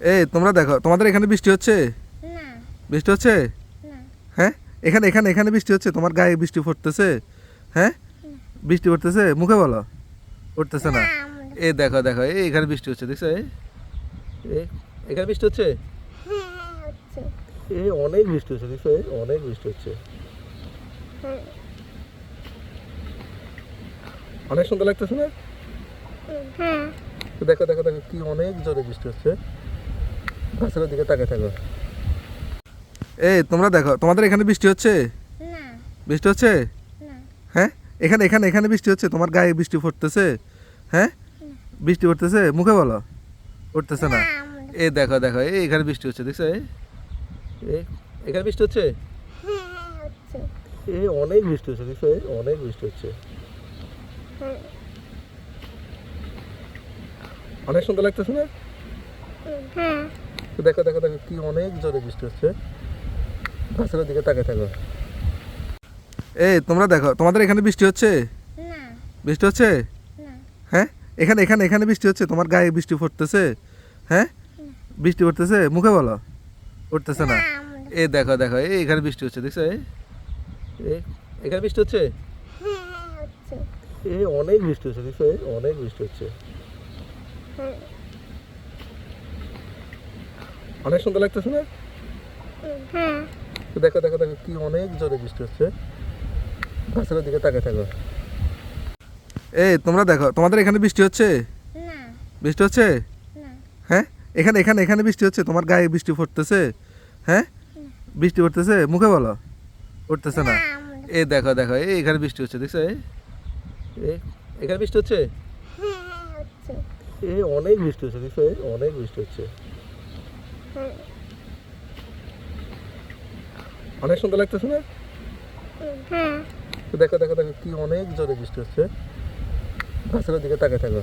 এই তোমরা দেখো তোমাদের এখানে বৃষ্টি হচ্ছে? না। বৃষ্টি হচ্ছে? হ্যাঁ? এখানে এখানে এখানে বৃষ্টি হচ্ছে? তোমার গায়ে বৃষ্টি পড়তেছে? হ্যাঁ? বৃষ্টি পড়তেছে? মুখে বলো। পড়তেছে না। এই দেখো দেখো এই এখানে বৃষ্টি হচ্ছে দেখছ? এখানে বৃষ্টি হচ্ছে? হ্যাঁ এই অনেক বৃষ্টি হচ্ছে দেখছ? এই অনেক বৃষ্টি হচ্ছে। হ্যাঁ। অনেক সুন্দর লাগতেছে না? হ্যাঁ। দেখো দেখো দেখো কি অনেক জোরে বৃষ্টি হচ্ছে। গাছের দিকে তাকিয়ে থাকো। এই তোমরা দেখো তোমাদের এখানে বৃষ্টি হচ্ছে? না। বৃষ্টি হচ্ছে? না। হ্যাঁ? এখানে এখানে এখানে বৃষ্টি হচ্ছে? তোমার গায়ে বৃষ্টি পড়তেছে? হ্যাঁ? বৃষ্টি পড়তেছে? মুখে বলো। পড়তেছে না। এই দেখো দেখো এই এখানে বৃষ্টি হচ্ছে দেখছ? এখানে বৃষ্টি হচ্ছে? হ্যাঁ এই অনেক বৃষ্টি হচ্ছে দেখছ? অনেক বৃষ্টি হচ্ছে। হ্যাঁ। অনেক সুন্দর লাগতেছে না? হ্যাঁ। দেখো দেখো দেখো কি অনেক জোরে বৃষ্টি হচ্ছে। গাছের দিকে তাকিয়ে থাকো। এই তোমরা দেখো তোমাদের এখানে বৃষ্টি হচ্ছে? না। বৃষ্টি হচ্ছে? না। হ্যাঁ? এখানে এখানে এখানে বৃষ্টি হচ্ছে? তোমার গায়ে বৃষ্টি পড়তেছে? হ্যাঁ? বৃষ্টি পড়তেছে? মুখে বলো। পড়তেছে না। এই দেখো দেখো এই এখানে বৃষ্টি হচ্ছে দেখছ? এখানে বৃষ্টি হচ্ছে? হ্যাঁ এই অনেক বৃষ্টি হচ্ছে দেখছ? এই অনেক বৃষ্টি হচ্ছে। হ্যাঁ। অনেক সুন্দর লাগতেছে না? হ্যাঁ। দেখো দেখো দেখো কি অনেক জোরে বৃষ্টি হচ্ছে। গাছের দিকে তাকিয়ে থাকো। এই তোমরা দেখো তোমাদের এখানে বৃষ্টি হচ্ছে? না। বৃষ্টি হচ্ছে? না। হ্যাঁ? এখানে এখানে এখানে বৃষ্টি হচ্ছে? তোমার গায়ে বৃষ্টি পড়তেছে? হ্যাঁ? বৃষ্টি পড়তেছে? মুখে বলো। পড়তেছে না। এই দেখো দেখো এই এখানে বৃষ্টি হচ্ছে দেখছ? এই এখানে বৃষ্টি হচ্ছে? হ্যাঁ হ্যাঁ হচ্ছে। এই অনেক বৃষ্টি হচ্ছে দেখছ? এই অনেক বৃষ্টি হচ্ছে। অনেক সুন্দর লাগতেছে না? হ্যাঁ দেখো দেখো দেখো কি অনেক জোরে বৃষ্টি হচ্ছে। গাছের দিকে তাকিয়ে থাকো।